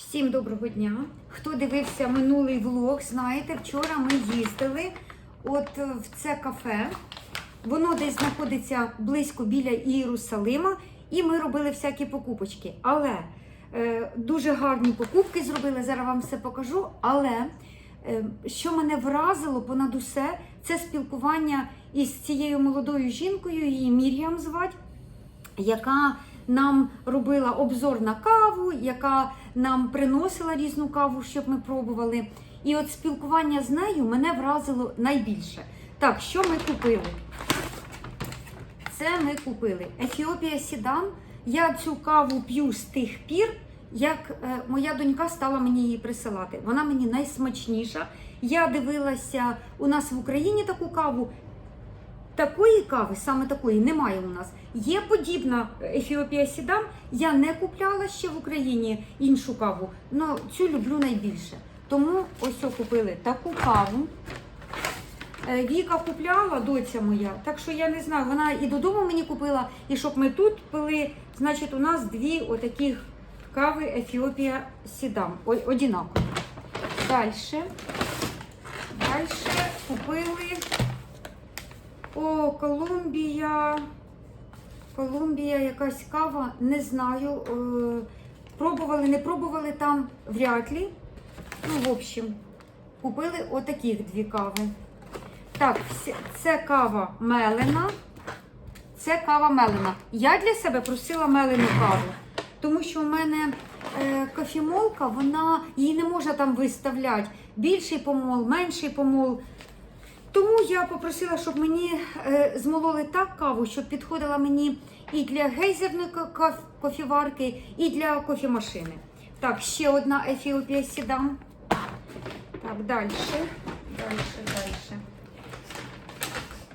Всім доброго дня. Хто дивився минулий влог, знаєте, вчора ми їздили от е, в це кафе. Воно десь знаходиться близько біля Ієрусалима, і ми робили всякі покупочки. Але е, дуже гарні покупки зробили. Зараз вам все покажу. Але е, що мене вразило понад усе, це спілкування із цією молодою жінкою, її Мір'ям звать яка нам робила обзор на каву, яка нам приносила різну каву, щоб ми пробували. І от спілкування з нею мене вразило найбільше. Так, що ми купили? Це ми купили Ефіопія Сідан. Я цю каву п'ю з тих пір, як е, моя донька стала мені її присилати. Вона мені найсмачніша. Я дивилася у нас в Україні таку каву. Такої кави, саме такої, немає у нас. Є подібна Ефіопія Сідам. Я не купляла ще в Україні іншу каву, але цю люблю найбільше. Тому ось купили таку каву. Е, Віка купляла, доця моя, так що я не знаю, вона і додому мені купила, і щоб ми тут пили, значить, у нас дві отаких кави Ефіопія Сідам. О- Одинакові. Далі. Далі купили. О, Колумбія. Колумбія, якась кава, не знаю. Е, пробували, не пробували там вряд ли. Ну, в общем, купили отаких дві кави. Так, це кава мелена. Це кава мелена. Я для себе просила мелену каву, тому що у мене е, кофемолка, вона її не можна там виставляти. Більший помол, менший помол. Тому я попросила, щоб мені е, змололи так каву, щоб підходила мені і для гейзерної ко- кофіварки, і для кофемашини. Так, ще одна Ефіопія Сідам. Так, далі. Далі, далі.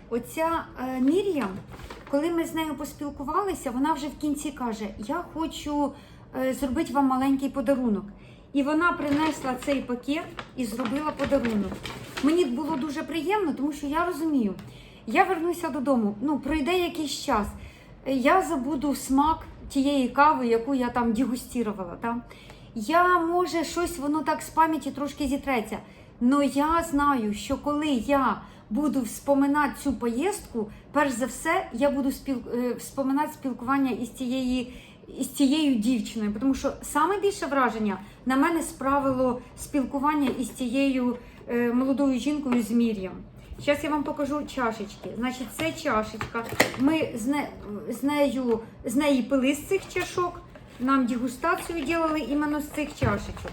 Оця е, Мір'ям, коли ми з нею поспілкувалися, вона вже в кінці каже: Я хочу е, зробити вам маленький подарунок. І вона принесла цей пакет і зробила подарунок. Мені було дуже приємно, тому що я розумію, я вернуся додому. Ну, пройде якийсь час. Я забуду смак тієї кави, яку я там дегустувала. Та? Я, може, щось воно так з пам'яті трошки зітреться. Але я знаю, що коли я буду вспоминати цю поїздку, перш за все, я буду спіл... е, вспоминати спілкування із цієї. Із цією дівчиною, тому що саме більше враження на мене справило спілкування із цією е, молодою жінкою з Мір'ям. Зараз я вам покажу чашечки. Значить, це чашечка. Ми з, не, з нею з неї пили з цих чашок. Нам дегустацію робили іменно з цих чашечок.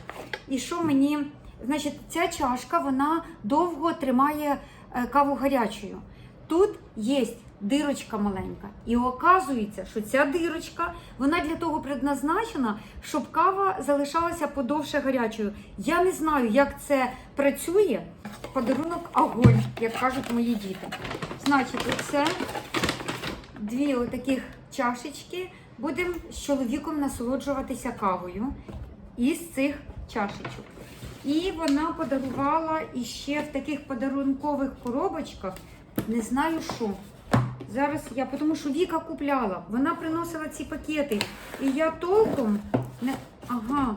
І що мені, значить, ця чашка вона довго тримає е, каву гарячою. Тут є дирочка маленька. І оказується, що ця дирочка вона для того предназначена, щоб кава залишалася подовше гарячою. Я не знаю, як це працює. Подарунок огонь, як кажуть мої діти. Значить, оце дві отаких чашечки. Будемо з чоловіком насолоджуватися кавою із цих чашечок. І вона подарувала іще в таких подарункових коробочках, не знаю що. Зараз я, тому що Віка купляла, вона приносила ці пакети. І я толком не. Ага.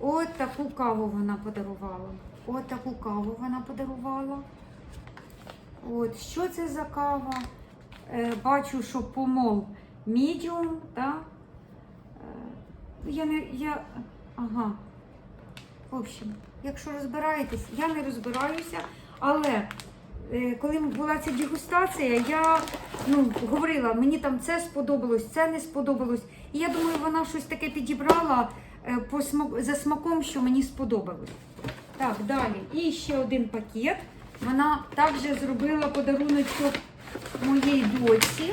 От таку каву вона подарувала. От таку каву вона подарувала. От, що це за кава? Е, бачу, що помол medium, так? Е, я не. Я. Ага. В общем, якщо розбираєтесь, я не розбираюся, але коли була ця дегустація, я ну, говорила, мені там це сподобалось, це не сподобалось. І я думаю, вона щось таке підібрала е, по смак, за смаком, що мені сподобалось. Так, далі. І ще один пакет. Вона також зробила подаруночок моїй доці.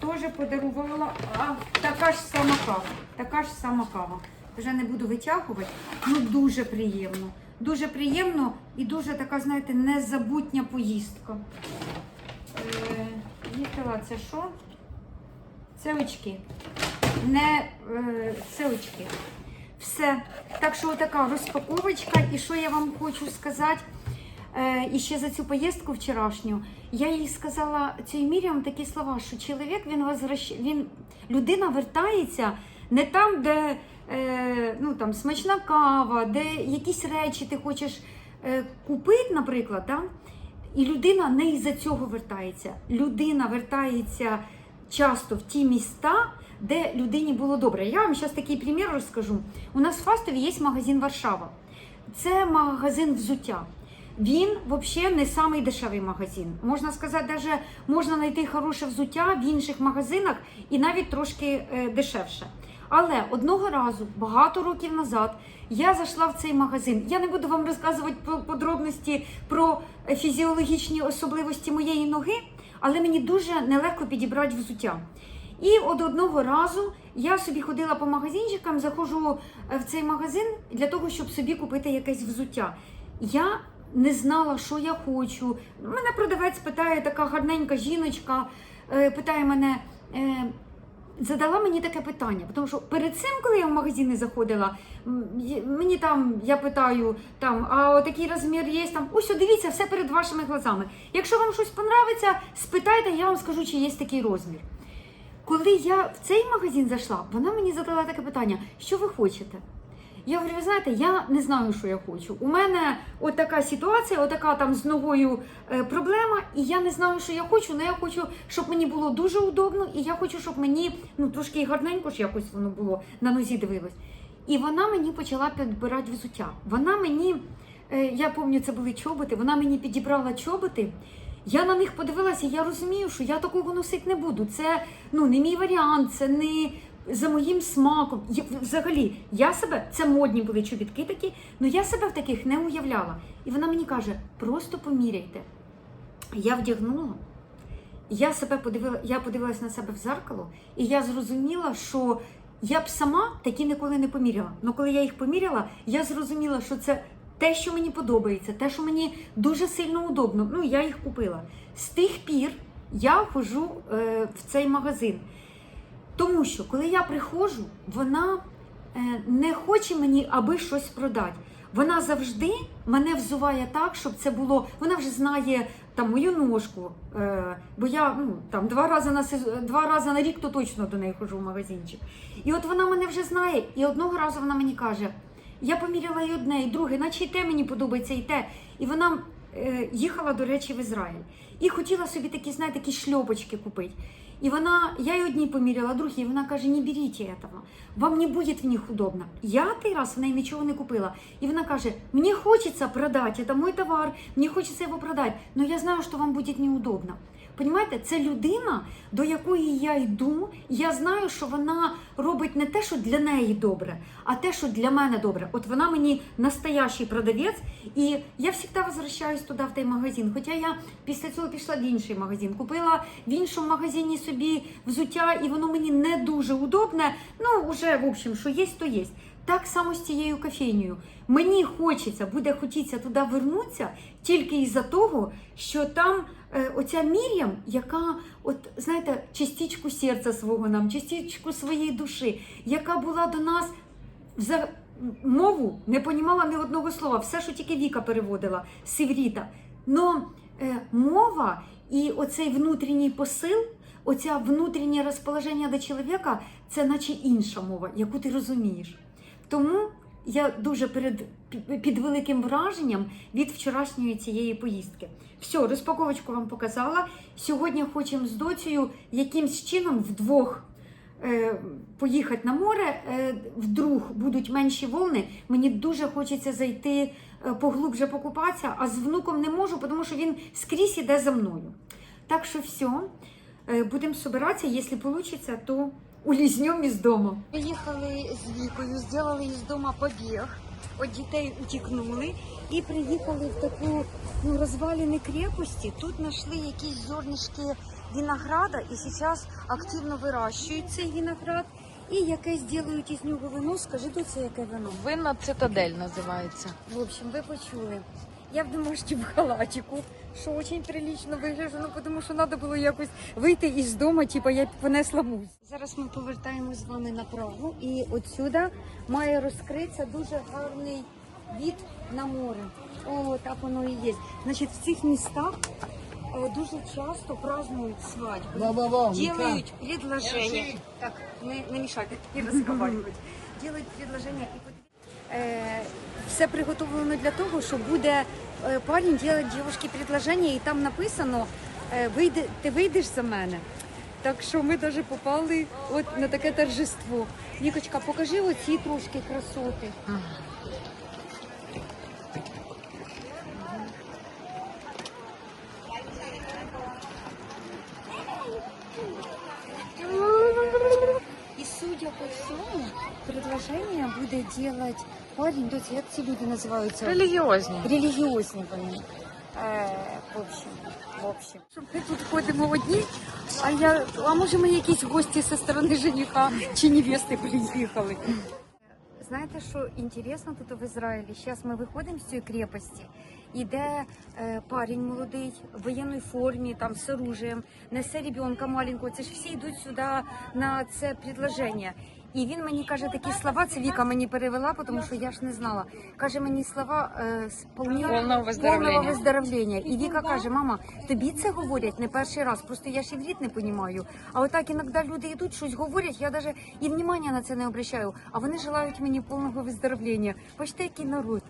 Теж подарувала а, така ж сама кава. Така ж сама кава. Вже не буду витягувати. Ну дуже приємно. Дуже приємно і дуже така, знаєте, незабутня поїздка. Е, їхала це що? Це очки. Не е, це очки. Все. Так що така розпаковочка. І що я вам хочу сказати? Е, і ще за цю поїздку вчорашню я їй сказала цій Мірям такі слова, що чоловік він він людина вертається не там, де е, ну, там, смачна кава, де якісь речі ти хочеш е, купити, наприклад, да? і людина не із-за цього вертається. Людина вертається часто в ті міста, де людині було добре. Я вам зараз такий примір розкажу. У нас в Фастові є магазин Варшава. Це магазин взуття. Він взагалі не самий дешевий магазин. Можна сказати, навіть можна знайти хороше взуття в інших магазинах і навіть трошки е, дешевше. Але одного разу, багато років назад, я зайшла в цей магазин. Я не буду вам розказувати по- подробності про е, фізіологічні особливості моєї ноги, але мені дуже нелегко підібрати взуття. І от одного разу я собі ходила по магазинчикам, заходжу е, в цей магазин для того, щоб собі купити якесь взуття. Я не знала, що я хочу. Мене продавець питає, така гарненька жіночка, е, питає мене. Задала мені таке питання, тому що перед цим, коли я в магазини заходила, мені там я питаю, там, а отакий розмір є, там ось дивіться, все перед вашими глазами. Якщо вам щось подобається, спитайте, я вам скажу, чи є такий розмір. Коли я в цей магазин зайшла, вона мені задала таке питання: що ви хочете? Я говорю, ви знаєте, я не знаю, що я хочу. У мене от така ситуація, отака там з ногою е, проблема, і я не знаю, що я хочу, але я хочу, щоб мені було дуже удобно, і я хочу, щоб мені ну трошки гарненько ж якось воно було на нозі дивилось. І вона мені почала підбирати взуття. Вона мені, е, я пам'ятаю, це були чоботи, вона мені підібрала чоботи. Я на них подивилася, я розумію, що я такого носити не буду. Це ну не мій варіант, це не за моїм смаком. Я- Взагалі, я себе, це модні були чобітки такі, але я себе в таких не уявляла. І вона мені каже: просто поміряйте. Я вдягнула. Я себе подивила, я подивилась на себе в зеркало, і я зрозуміла, що я б сама такі ніколи не поміряла. Але коли я їх поміряла, я зрозуміла, що це те, що мені подобається, те, що мені дуже сильно удобно. Ну, я їх купила. З тих пір я ходжу е, в цей магазин. Тому що коли я приходжу, вона е, не хоче мені аби щось продати. Вона завжди мене взуває так, щоб це було. Вона вже знає там мою ножку. Е, бо я ну там два рази на два рази на рік то точно до неї ходжу в магазинчик. І от вона мене вже знає. І одного разу вона мені каже: я поміряла і одне, і друге, наче і те мені подобається, і те. І вона е, їхала, до речі, в Ізраїль. І хотіла собі такі, знаєте, такі шльопочки купити. І вона, я й одні поміряла, другі, вона каже, не беріть этого, вам не буде в них удобно. Я той раз в неї нічого не купила. І вона каже, мені хочеться продати, це мой товар, мені хочеться його продати, але я знаю, що вам буде неудобно. Понімаєте, це людина, до якої я йду. Я знаю, що вона робить не те, що для неї добре, а те, що для мене добре. От вона мені настоящий продавець, і я завжди возвращаюсь туди, в той магазин. Хоча я після цього пішла в інший магазин, купила в іншому магазині собі взуття, і воно мені не дуже удобне. Ну, вже, в общем, що є, то є. Так само з цією кофейнею. Мені хочеться, буде хотіться туди вернутися тільки із-за того, що там е, оця Мір'ям, яка, от знаєте, частичку серця свого нам, частичку своєї душі, яка була до нас за мову, не понімала ні одного слова, все, що тільки Віка переводила з івріта. Но е, мова і оцей внутрішній посил, оця внутрішнє розположення до чоловіка, це наче інша мова, яку ти розумієш. Тому я дуже перед під- великим враженням від вчорашньої цієї поїздки. Все, розпаковочку вам показала. Сьогодні хочемо з доцею якимсь чином вдвох е, поїхати на море. Е, вдруг будуть менші волни. Мені дуже хочеться зайти е, поглубже покупатися, а з внуком не можу, тому що він скрізь іде за мною. Так що все, будемо збиратися. Якщо вийде, то улізнем із дому. Приїхали з Вікою, зробили із дому побіг. От дітей утікнули і приїхали в таку ну, розвалені крепості. Тут знайшли якісь зернишки винограда і зараз активно вирощують цей виноград і якесь ділають із нього вино. Скажи, до це яке вино? Винна цитадель називається. В общем, ви почули. Я в домашньому халатику, що дуже прилично вигляджу, ну тому що треба було якось вийти із дому, типу я понесла муз. Зараз ми повертаємось з вами направо, і отсюди має розкритися дуже гарний від на море. О, так воно і є. Значить, в цих містах е, дуже часто празднують свадьбу. Ба-ба-ба, Делают предложение. Так, не, не мешайте, не разговаривать. робити предложення. І все приготовлено для того, що буде е, парень делать дівчинці предложення, і там написано е, вийде, ти вийдеш за мене. Так що ми навіть попали от на таке торжество. Нікочка, покажи оці трошки красоти. І судя по всьому, предложення буде делать парень, доця, як ці люди називаються? Релігіозні. Релігіозні вони. Е, в общем, в общем. Ми тут ходимо одні, а я, а може ми якісь гості зі сторони жениха чи невести приїхали. Знаєте, що інтересно тут в Ізраїлі? Зараз ми виходимо з цієї крепості. Іде е, парень молодий в воєнній формі, там з оружием, несе ребенка маленького. Це ж всі йдуть сюди на це предложення. І він мені каже такі слова. Це Віка мені перевела, тому що я ж не знала. Каже мені слова е, з повні- Повного виздоровлення. І Віка каже: мама, тобі це говорять не перший раз. Просто я ще рід не розумію. А отак іноді люди йдуть, щось говорять. Я навіть і внимання на це не обращаю. А вони желають мені повного виздоровлення. Бачите, який народ.